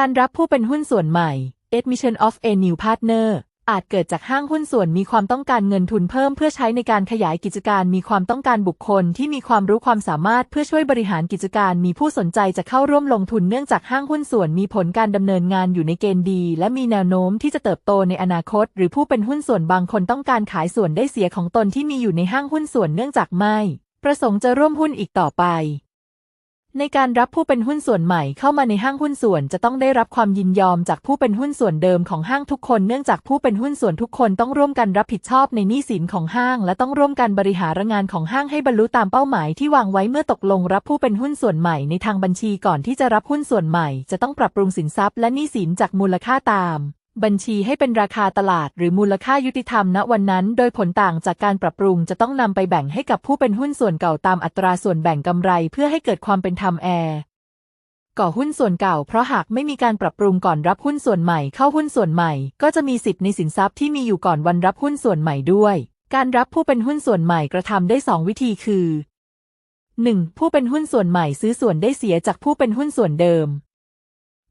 การรับผู้เป็นหุ้นส่วนใหม่ admission of a new partner อาจเกิดจากห้างหุ้นส่วนมีความต้องการเงินทุนเพิ่มเพื่อใช้ในการขยายกิจการมีความต้องการบุคคลที่มีความรู้ความสามารถเพื่อช่วยบริหารกิจการมีผู้สนใจจะเข้าร่วมลงทุนเนื่องจากห้างหุ้นส่วนมีผลการดำเนินงานอยู่ในเกณฑ์ดี และมีแนวโน้มที่จะเติบโตในอนาคต หรือผู้เป็นหุ้นส่วนบางคนต้องการขายส่วนได้เสียของตนที่มีอยู่ในห้างหุ้นส่วนเนื่องจากไม่ ประสงค์จะร่วมหุ้นอีกต่อไป ในการรับผู้เป็นหุ้นส่วนใหม่เข้ามาในห้างหุ้นส่วนจะต้องได้รับความยินยอมจากผู้เป็นหุ้นส่วนเดิมของห้างทุกคนเนื่องจากผู้เป็นหุ้นส่วนทุกคนต้องร่วมกันรับผิดชอบในหนี้สินของห้าง และต้องร่วมกันบริหารงานของห้างให้บรรลุตามเป้าหมายที่วางไว้เมื่อตกลงรับผู้เป็นหุ้นส่วนใหม่ในทางบัญชีก่อนที่จะรับหุ้นส่วนใหม่ จะต้องปรับปรุงสินทรัพย์และหนี้สินจากมูลค่าตาม บัญชีให้เป็นราคาตลาดหรือมูลค่ายุติธรรมณวันนั้น โดยผลต่างจากการปรับปรุงจะต้องนำไปแบ่งให้กับผู้เป็นหุ้นส่วนเก่าตามอัตราส่วนแบ่งกำไรเพื่อให้เกิดความเป็นธรรมแอร์ก่อหุ้นส่วนเก่าเพราะหากไม่มีการปรับปรุงก่อนรับหุ้นส่วนใหม่เข้าหุ้นส่วนใหม่ ก็จะมีสิทธิ์ในสินทรัพย์ที่มีอยู่ก่อนวันรับหุ้นส่วนใหม่ด้วย การรับผู้เป็นหุ้นส่วนใหม่กระทำได้สองวิธีคือ 1. ผู้เป็นหุ้นส่วนใหม่ซื้อส่วนได้เสียจากผู้เป็นหุ้นส่วนเดิม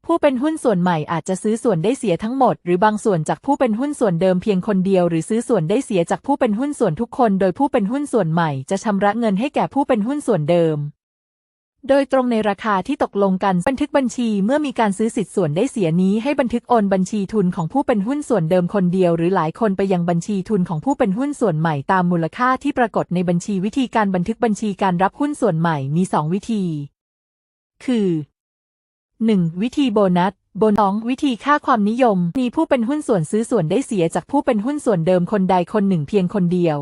ผู้เป็นหุ้นส่วนใหม่อาจจะซื้อส่วนได้เสียทั้งหมด หรือบางส่วนจากผู้เป็นหุ้นส่วนเดิมเพียงคนเดียวหรือซื้อส่วนได้เสียจากผู้เป็นหุ้นส่วนทุกคน โดยผู้เป็นหุ้นส่วนใหม่จะชำระเงินให้แก่ผู้เป็นหุ้นส่วนเดิม โดยตรงในราคาที่ตกลงกันบันทึกบัญชีเมื่อมีการซื้อสิทธิ์ส่วนได้เสียนี้ให้บันทึกโอนบัญชีทุนของผู้เป็นหุ้นส่วนเดิมคนเดียว หรือหลายคนไปยังบัญชีทุนของผู้เป็นหุ้นส่วนใหม่ตามมูลค่าที่ปรากฏในบัญชีวิธีการบันทึกบัญชีการรับหุ้นส่วนใหม่มี 2 วิธี คือ 1. วิธีโบนัสโบนองวิธีค่าความนิยม มีผู้เป็นหุ้นส่วนซื้อส่วนได้เสียจากผู้เป็นหุ้นส่วนเดิมคนใดคนหนึ่งเพียงคนเดียว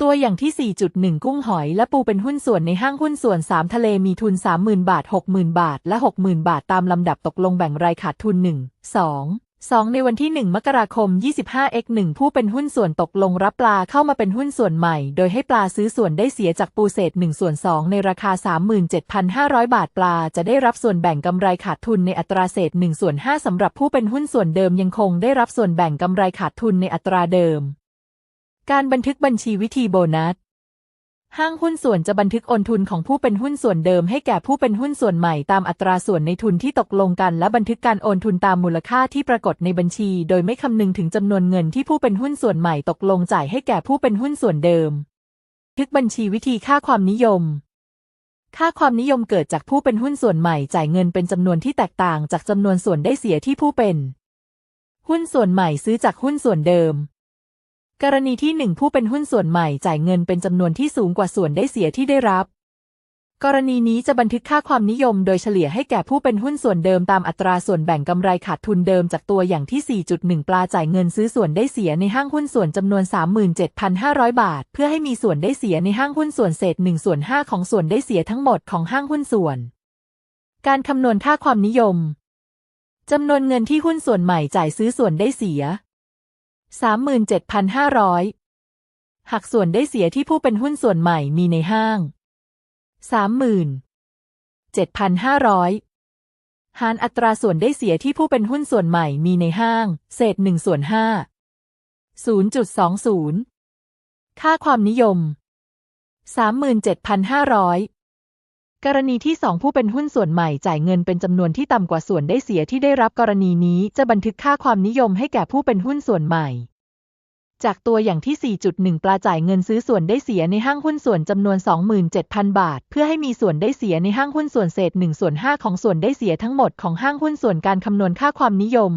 ตัวอย่างที่ 4.1 กุ้งหอยและปูเป็นหุ้นส่วนในห้างหุ้นส่วน 3 ทะเลมีทุน 30,000 บาท 60,000 บาท และ 60,000 บาทตามลำดับตกลงแบ่งรายขาดทุน 1 2 2 ในวันที่ 1 มกราคม 25 x 1 ผู้เป็นหุ้นส่วนตกลงรับปลาเข้ามาเป็นหุ้นส่วนใหม่ โดยให้ปลาซื้อส่วนได้เสียจากปูเศษ1ส่วน 2 ในราคา 37,500 บาทปลาจะได้รับส่วนแบ่งกำไรขาดทุนในอัตราเศษ1ส่วน5สำหรับผู้เป็นหุ้นส่วนเดิมยังคงได้รับส่วนแบ่งกำไรขาดทุนในอัตราเดิม การบันทึกบัญชีวิธีโบนัส ห้างหุ้นส่วนจะบันทึกโอนทุนของผู้เป็นหุ้นส่วนเดิมให้แก่ผู้เป็นหุ้นส่วนใหม่ตามอัตราส่วนในทุนที่ตกลงกัน และบันทึกการโอนทุนตามมูลค่าที่ปรากฏในบัญชี โดยไม่คำนึงถึงจำนวนเงินที่ผู้เป็นหุ้นส่วนใหม่ตกลงจ่ายให้แก่ผู้เป็นหุ้นส่วนเดิมทึกบัญชีวิธีค่าความนิยม ค่าความนิยมเกิดจากผู้เป็นหุ้นส่วนใหม่จ่ายเงินเป็นจำนวนที่แตกต่างจากจำนวนส่วนได้เสียที่ผู้เป็น หุ้นส่วนใหม่ซื้อจากหุ้นส่วนเดิม กรณีที่หนึ่งผู้เป็นหุ้นส่วนใหม่จ่ายเงินเป็นจำนวนที่สูงกว่าส่วนได้เสียที่ได้รับ กรณีนี้จะบันทึกค่าความนิยมโดยเฉลี่ยให้แก่ผู้เป็นหุ้นส่วนเดิมตามอัตราส่วนแบ่งกำไรขาดทุนเดิมจากตัวอย่างที่ 4.1 ปลาจ่ายเงินซื้อส่วนได้เสียในห้างหุ้นส่วนจำนวน 37,500 บาท เพื่อให้มีส่วนได้เสียในห้างหุ้นส่วนเศษ1ส่วน5ของส่วนได้เสียทั้งหมดของห้างหุ้นส่วน การคำนวณค่าความนิยมจำนวนเงินที่หุ้นส่วนใหม่จ่ายซื้อส่วนได้เสีย 37,500 หักส่วนได้เสียที่ผู้เป็นหุ้นส่วนใหม่มีในห้าง 37,500 หารอัตราส่วนได้เสียที่ผู้เป็นหุ้นส่วนใหม่มีในห้าง เศษ1ส่วน5 0.20 ค่าความนิยม 37,500 กรณีที่สองผู้เป็นหุ้นส่วนใหม่จ่ายเงินเป็นจำนวนที่ต่ำกว่าส่วนได้เสียที่ได้รับกรณีนี้จะบันทึกค่าความนิยมให้แก่ผู้เป็นหุ้นส่วนใหม่ จากตัวอย่างที่ 4.1 ปลาจ่ายเงินซื้อส่วนได้เสียในห้างหุ้นส่วนจำนวน 27,000 บาท เพื่อให้มีส่วนได้เสียในห้างหุ้นส่วนเศษ1ส่วน5ของส่วนได้เสียทั้งหมดของห้างหุ้นส่วนการคำนวณค่าความนิยม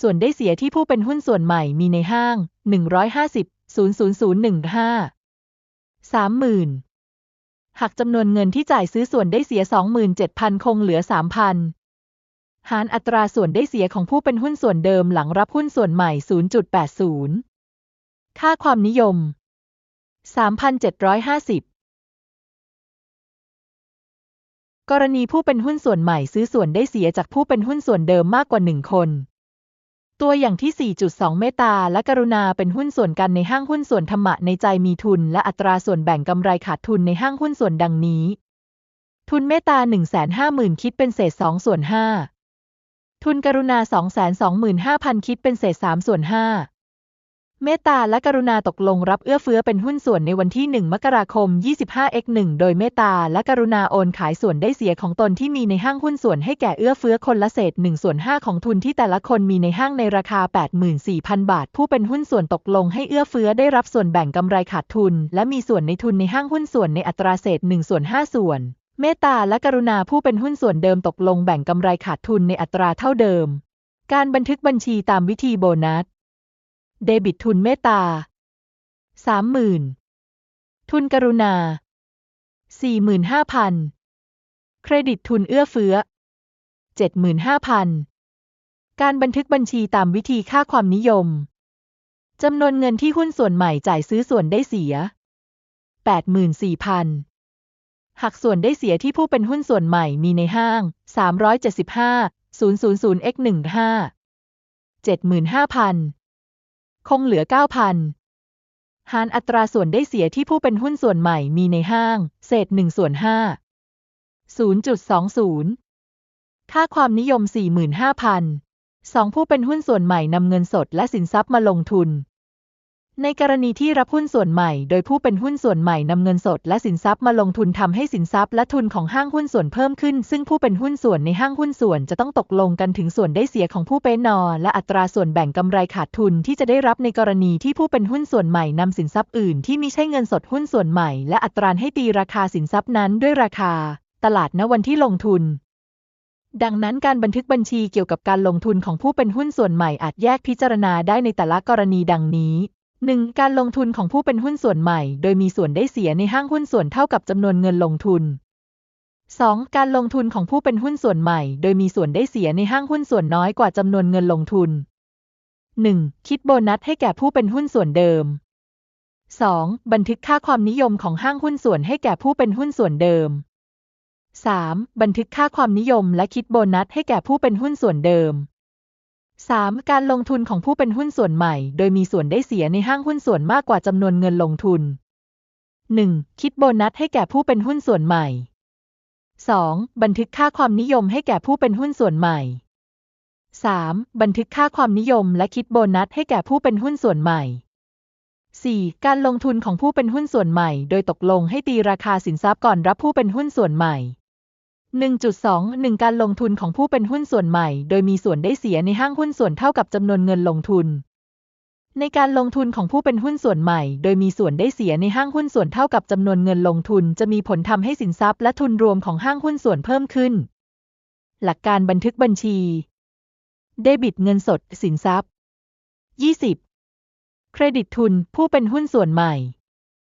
ส่วนได้เสียที่ผู้เป็นหุ้นส่วนใหม่มีในห้าง 150 00015 30,000 หักจำนวนเงินที่จ่ายซื้อส่วนได้เสีย 27,000 คงเหลือ 3,000 หารอัตราส่วนได้เสียของผู้เป็นหุ้นส่วนเดิมหลังรับหุ้นส่วนใหม่ 0.80 ค่าความนิยม 3,750 กรณีผู้เป็นหุ้นส่วนใหม่ซื้อส่วนได้เสียจากผู้เป็นหุ้นส่วนเดิมมากกว่า 1 คน ตัวอย่างที่ 4.2 เมตตาและกรุณาเป็นหุ้นส่วนกันในห้างหุ้นส่วนธรรมะในใจมีทุน และอัตราส่วนแบ่งกำไรขาดทุนในห้างหุ้นส่วนดังนี้ ทุนเมตตา 150,000 คิดเป็นเศษ 2 ส่วน 5 ทุนกรุณา 225,000 คิดเป็นเศษ 3 ส่วน 5 เมตตาและกรุณาตกลงรับเอื้อเฟื้อเป็นหุ้นส่วนในวันที่ 1 มกราคม 25x1 โดยเมตตาและกรุณาโอนขายส่วนได้เสียของตนที่มีในห้างหุ้นส่วนให้แก่เอื้อเฟื้อคนละเศษ1ส่วน5ของทุนที่แต่ละคนมีในห้างในราคา 84,000 บาท ผู้เป็นหุ้นส่วนตกลงให้เอื้อเฟื้อได้รับส่วนแบ่งกำไรขาดทุน และมีส่วนในทุนในห้างหุ้นส่วนในอัตราเศษ1ส่วน5ส่วน เมตตาและกรุณาผู้เป็นหุ้นส่วนเดิมตกลงแบ่งกำไรขาดทุนในอัตราเท่าเดิม การบันทึกบัญชีตามวิธีโบนัส เดบิตทุนเมตตาสามหมื่นทุนกรุณาสี่หมื่นห้าพันเครดิตทุนเอื้อเฟื้อเจ็ดหมื่นห้าพันการบันทึกบัญชีตามวิธีค่าความนิยมจำนวนเงินที่หุ้นส่วนใหม่จ่ายซื้อส่วนได้เสีย 84,000 หักส่วนได้เสียที่ผู้เป็นหุ้นส่วนใหม่มีในห้าง 375 000 x 15 75,000 คงเหลือ 9,000 หารอัตราส่วนได้เสียที่ผู้เป็นหุ้นส่วนใหม่มีในห้าง เศษ1ส่วน5 0.20 ค่าความนิยม 45,000 2 ผู้เป็นหุ้นส่วนใหม่นำเงินสดและสินทรัพย์มาลงทุน ในกรณีที่รับหุ้นส่วนใหม่ โดยผู้เป็นหุ้นส่วนใหม่นำเงินสดและสินทรัพย์มาลงทุนทำให้สินทรัพย์และทุนของห้างหุ้นส่วนเพิ่มขึ้น ซึ่งผู้เป็นหุ้นส่วนในห้างหุ้นส่วนจะต้องตกลงกันถึงส่วนได้เสียของผู้เป็นนอ และอัตราส่วนแบ่งกำไรขาดทุนที่จะได้รับในกรณีที่ผู้เป็นหุ้นส่วนใหม่นำสินทรัพย์อื่นที่มิใช่เงินสดหุ้นส่วนใหม่ และอัตราให้ตีราคาสินทรัพย์นั้นด้วยราคา ตลาดณวันที่ลงทุนดังนั้นการบันทึกบัญชีเกี่ยวกับการลงทุนของผู้เป็นหุ้นส่วนใหม่อาจแยกพิจารณาได้ในแต่ละกรณีดังนี้ 1. การลงทุนของผู้เป็นหุ้นส่วนใหม่ โดยมีส่วนได้เสียในห้างหุ้นส่วนเท่ากับจำนวนเงินลงทุน 2. การลงทุนของผู้เป็นหุ้นส่วนใหม่ โดยมีส่วนได้เสียในห้างหุ้นส่วนน้อยกว่าจำนวนเงินลงทุน 1. คิดโบนัสให้แก่ผู้เป็นหุ้นส่วนเดิม 2. บันทึกค่าความนิยมของห้างหุ้นส่วนให้แก่ผู้เป็นหุ้นส่วนเดิม 3. บันทึกค่าความนิยมและคิดโบนัสให้แก่ผู้เป็นหุ้นส่วนเดิม 3. การลงทุนของผู้เป็นหุ้นส่วนใหม่ โดยมีส่วนได้เสียในห้างหุ้นส่วนมากกว่าจำนวนเงินลงทุน 1. คิดโบนัสให้แก่ผู้เป็นหุ้นส่วนใหม่ 2. บันทึกค่าความนิยมให้แก่ผู้เป็นหุ้นส่วนใหม่ 3. บันทึกค่าความนิยมและคิดโบนัสให้แก่ผู้เป็นหุ้นส่วนใหม่ 4. การลงทุนของผู้เป็นหุ้นส่วนใหม่ โดยตกลงให้ตีราคาสินทรัพย์ก่อนรับผู้เป็นหุ้นส่วนใหม่ 1.2 1 การลงทุนของผู้เป็นหุ้นส่วนใหม่ โดยมีส่วนได้เสียในห้างหุ้นส่วนเท่ากับจำนวนเงินลงทุน ในการลงทุนของผู้เป็นหุ้นส่วนใหม่ โดยมีส่วนได้เสียในห้างหุ้นส่วนเท่ากับจำนวนเงินลงทุน จะมีผลทำให้สินทรัพย์และทุนรวมของห้างหุ้นส่วนเพิ่มขึ้น หลักการบันทึกบัญชี เดบิตเงินสด สินทรัพย์ 20 เครดิตทุน ผู้เป็นหุ้นส่วนใหม่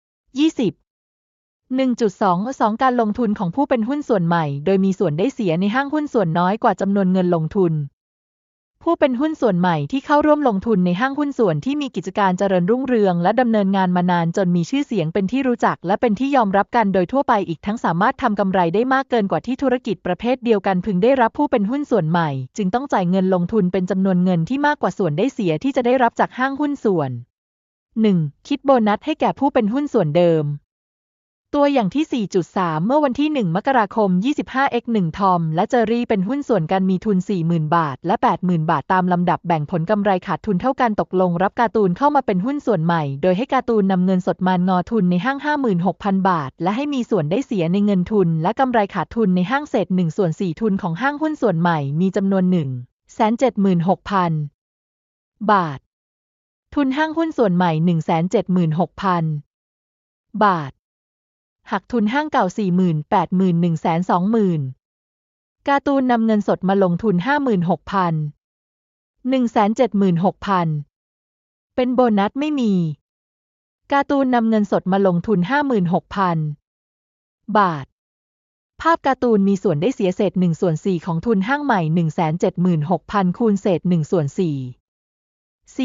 20 1.2 2การลงทุนของผู้เป็นหุ้นส่วนใหม่ โดยมีส่วนได้เสียในห้างหุ้นส่วนน้อยกว่าจำนวนเงินลงทุน ผู้เป็นหุ้นส่วนใหม่ที่เข้าร่วมลงทุนในห้างหุ้นส่วนที่มีกิจการเจริญรุ่งเรือง และดำเนินงานมานานจนมีชื่อเสียงเป็นที่รู้จัก และเป็นที่ยอมรับกันโดยทั่วไปอีกทั้งสามารถทำกำไรได้มากเกินกว่าที่ธุรกิจประเภทเดียวกันพึงได้รับผู้เป็นหุ้นส่วนใหม่ จึงต้องจ่ายเงินลงทุนเป็นจำนวนเงินที่มากกว่าส่วนได้เสียที่จะได้รับจากห้างหุ้นส่วน 1. คิดโบนัสให้แก่ผู้เป็นหุ้นส่วนเดิม ตัวอย่างที่ 4.3 เมื่อวันที่ 1 มกราคม 25x1 ทอม และเจอรี่เป็นหุ้นส่วนกันมีทุน 40,000 บาท และ 80,000 บาทตามลำดับแบ่งผลกำไรขาดทุนเท่ากันตกลงรับการ์ตูนเข้ามาเป็นหุ้นส่วนใหม่ โดยให้การ์ตูนนำเงินสดมางอทุนในห้าง 56,000 บาท และให้มีส่วนได้เสียในเงินทุน และกำไรขาดทุนในห้างเศษ1ส่วน4ทุนของห้างหุ้นส่วนใหม่มีจำนวน 176,000 บาท ทุนห้างหุ้นส่วนใหม่ 176,000 บาท หักทุนห้างเก่า 48,120,000 การ์ตูนนำเงินสดมาลงทุน 56,000 176,000 เป็นโบนัสไม่มี การ์ตูนนำเงินสดมาลงทุน 56,000 บาท ภาพการ์ตูนมีส่วนได้เสียเศษ1ส่วน4ของทุนห้างใหม่ 176,000 คูณเศษ1ส่วน4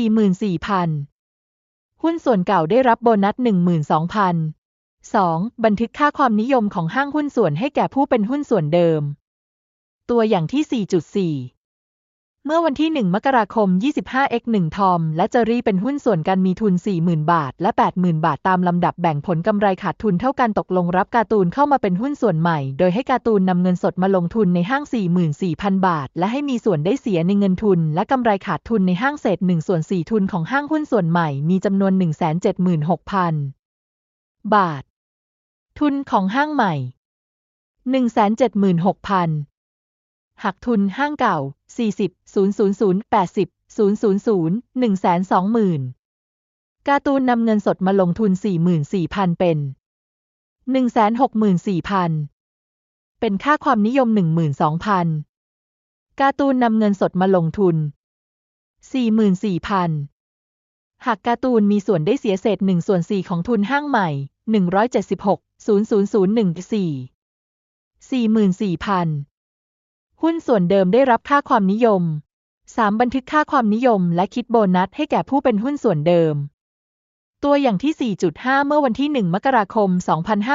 44,000 หุ้นส่วนเก่าได้รับโบนัส 12,000 2. บันทึกค่าความนิยมของห้างหุ้นส่วนให้แก่ผู้เป็นหุ้นส่วนเดิม ตัวอย่างที่ 4.4 เมื่อวันที่ 1 มกราคม 25x1 ทอม และเจอรี่เป็นหุ้นส่วนกันมีทุน 40,000 บาท และ 80,000 บาทตามลำดับแบ่งผลกำไรขาดทุนเท่ากันตกลงรับการ์ตูนเข้ามาเป็นหุ้นส่วนใหม่ โดยให้การ์ตูนนำเงินสดมาลงทุนในห้าง 44,000 บาท และให้มีส่วนได้เสียในเงินทุน และกำไรขาดทุนในห้างเศษ1ส่วน4ทุนของห้างหุ้นส่วนใหม่มีจำนวน 176,000 บาท ทุนของห้างใหม่ 176,000 หักทุนห้างเก่า 40 000 80 000 120,000 การ์ตูนนำเงินสดมาลงทุน 44,000 เป็น 164,000 เป็นค่าความนิยม 12,000 การ์ตูนนำเงินสดมาลงทุน 44,000 หากการ์ตูนมีส่วนได้เสียเศษ1ส่วน4ของทุนห้างใหม่ 176 00014 44,000 หุ้นส่วนเดิมได้รับค่าความนิยม 3. บันทึกค่าความนิยมและคิดโบนัสให้แก่ผู้เป็นหุ้นส่วนเดิม ตัวอย่างที่ 4.5 เมื่อวันที่ 1 มกราคม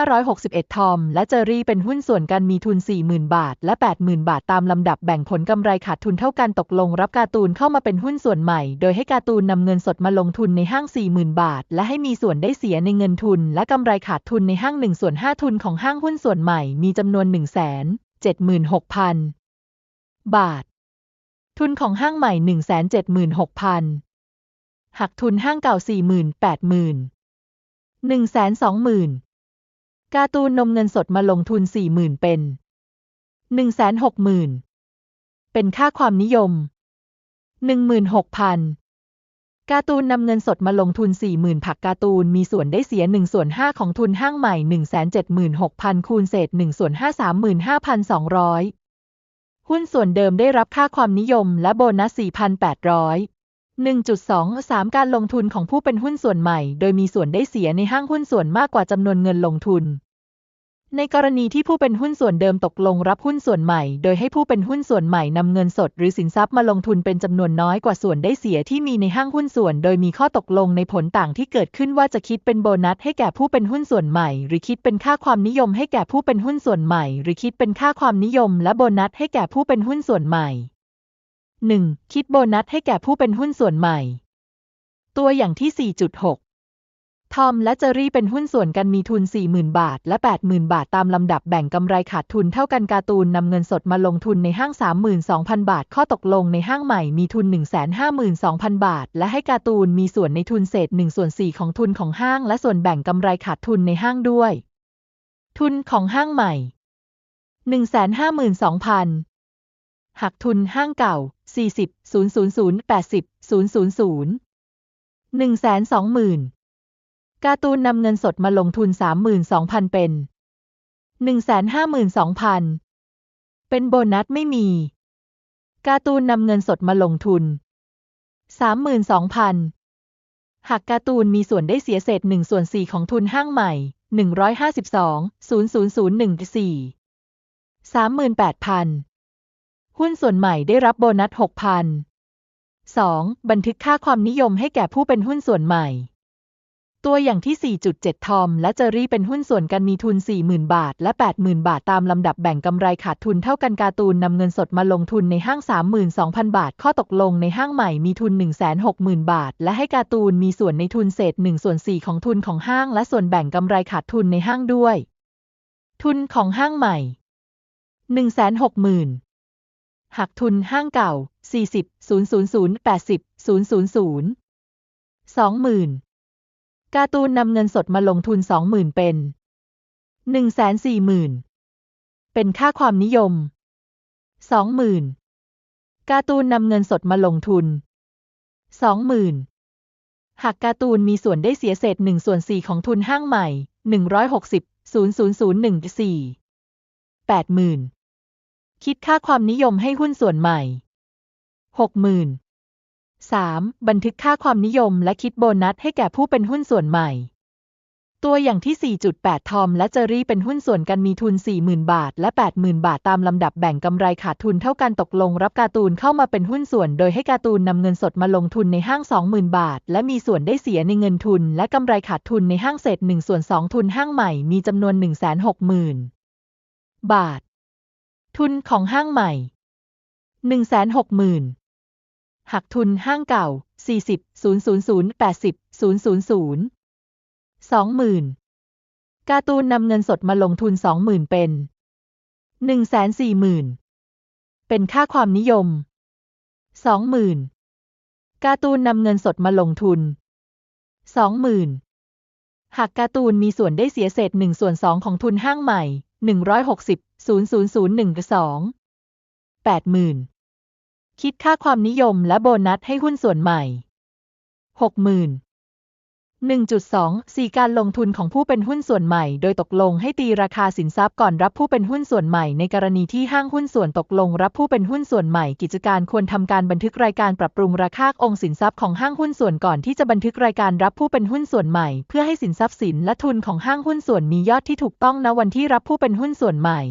2561 ทอม และเจอรี่เป็นหุ้นส่วนกันมีทุน 40,000 บาท และ 80,000 บาทตามลำดับแบ่งผลกำไรขาดทุนเท่ากันตกลงรับการ์ตูนเข้ามาเป็นหุ้นส่วนใหม่ โดยให้การ์ตูนนำเงินสดมาลงทุนในห้าง 40,000 บาท และให้มีส่วนได้เสียในเงินทุน และกำไรขาดทุนในห้าง1ส่วน5ทุนของห้างหุ้นส่วนใหม่มีจำนวน 176,000 บาท ทุนของห้างใหม่ 176,000 หักทุนห้างเก่า 40,000 80,000 120,000 การ์ตูนนมเงินสดมาลงทุน 40,000 เป็น 160,000 เป็นค่าความนิยม 16,000 การ์ตูนนำเงินสดมาลงทุน 40,000 ผักการ์ตูนมีส่วนได้เสีย1ส่วน5ของทุนห้างใหม่ 176,000 คูณเศษ1ส่วน5 35,200 หุ้นส่วนเดิมได้รับค่าความนิยมและโบนัส 4,800 1.2 3 การลงทุนของผู้เป็นหุ้นส่วนใหม่ โดยมีส่วนได้เสียในห้างหุ้นส่วนมากกว่าจำนวนเงินลงทุน ในกรณีที่ผู้เป็นหุ้นส่วนเดิมตกลงรับหุ้นส่วนใหม่ โดยให้ผู้เป็นหุ้นส่วนใหม่นำเงินสด หรือสินทรัพย์มาลงทุนเป็นจำนวนน้อยกว่าส่วนได้เสียที่มีในห้างหุ้นส่วน โดยมีข้อตกลงในผลต่างที่เกิดขึ้นว่าจะคิดเป็นโบนัสให้แก่ผู้เป็นหุ้นส่วนใหม่ หรือคิดเป็นค่าความนิยมให้แก่ผู้เป็นหุ้นส่วนใหม่ หรือคิดเป็นค่าความนิยม และโบนัสให้แก่ผู้เป็นหุ้นส่วนใหม่ 1. คิดโบนัสให้แก่ผู้เป็นหุ้นส่วนใหม่ ตัวอย่างที่ 4.6 ทอมและเจอรี่เป็นหุ้นส่วนกันมีทุน 40,000 บาท และ 80,000 บาทตามลำดับแบ่งกำไรขาดทุนเท่ากันการ์ตูนนำเงินสดมาลงทุนในห้าง 32,000 บาท ข้อตกลงในห้างใหม่มีทุน 152,000 บาท และให้การ์ตูนมีส่วนในทุนเศษ1ส่วน4ของทุนของห้าง และส่วนแบ่งกำไรขาดทุนในห้างด้วย ทุนของห้างใหม่ 152,000 หักทุนห้างเก่า 40 000 80 000 120,000การ์ตูนนำเงินสดมาลงทุน 32,000 เป็น 152,000 เป็นโบนัสไม่มี การ์ตูนนำเงินสดมาลงทุน 32,000 หากการ์ตูนมีส่วนได้เสียเศษ1ส่วน4ของทุนห้างใหม่ 152 00014 38,000 หุ้นส่วนใหม่ได้รับโบนัส 6,000 2. บันทึกค่าความนิยมให้แก่ผู้เป็นหุ้นส่วนใหม่ ตัวอย่างที่ 4.7 ทอม และเจอรี่เป็นหุ้นส่วนกันมีทุน 40,000 บาท และ 80,000 บาทตามลำดับแบ่งกำไรขาดทุนเท่ากันการ์ตูนนำเงินสดมาลงทุนในห้าง 32,000 บาท ข้อตกลงในห้างใหม่มีทุน 160,000 บาท และให้การ์ตูนมีส่วนในทุนเศษ1ส่วน4ของทุนของห้าง และส่วนแบ่งกำไรขาดทุนในห้างด้วย ทุนของห้างใหม่ 160,000 หักทุนห้างเก่า 40 000 80 000 20,000การ์ตูนนำเงินสดมาลงทุน 20,000 เป็น 140,000 เป็นค่าความนิยม 20,000 การ์ตูนนำเงินสดมาลงทุน 20,000 หากการ์ตูนมีส่วนได้เสียเศษ1ส่วน4ของทุนห้างใหม่ 160 00014 80,000 คิดค่าความนิยมให้หุ้นส่วนใหม่ 60,000 3. บันทึกค่าความนิยมและคิดโบนัสให้แก่ผู้เป็นหุ้นส่วนใหม่ ตัวอย่างที่ 4.8 ทอม และเจอรี่เป็นหุ้นส่วนกันมีทุน 40,000 บาท และ 80,000 บาทตามลำดับแบ่งกำไรขาดทุนเท่ากันตกลงรับการ์ตูนเข้ามาเป็นหุ้นส่วน โดยให้การ์ตูนนำเงินสดมาลงทุนในห้าง 20,000 บาท และมีส่วนได้เสียในเงินทุน และกำไรขาดทุนในห้างเศษ1ส่วน2ทุนห้างใหม่มีจำนวน 160,000 บาท ทุนของห้างใหม่ 160,000หักทุนห้างเก่า 40 000 80 000 20,000การ์ตูนนำเงินสดมาลงทุน 20,000 เป็น 140,000 เป็นค่าความนิยม 20,000การ์ตูนนำเงินสดมาลงทุน 20,000หากการ์ตูนมีส่วนได้เสียเศษ1ส่วน2ของทุนห้างใหม่ 160 000 1 2 80,000 คิดค่าความนิยมและโบนัสให้หุ้นส่วนใหม่ 60,000 1.2 4 การลงทุนของผู้เป็นหุ้นส่วนใหม่ โดยตกลงให้ตีราคาสินทรัพย์ก่อนรับผู้เป็นหุ้นส่วนใหม่ ในกรณีที่ห้างหุ้นส่วนตกลงรับผู้เป็นหุ้นส่วนใหม่ กิจการควรทำการบันทึกรายการปรับปรุงราคาองค์สินทรัพย์ของห้างหุ้นส่วนก่อนที่จะบันทึกรายการรับผู้เป็นหุ้นส่วนใหม่ เพื่อให้สินทรัพย์สินและทุนของห้างหุ้นส่วนมียอดที่ถูกต้องณวันที่รับผู้เป็นหุ้นส่วนใหม่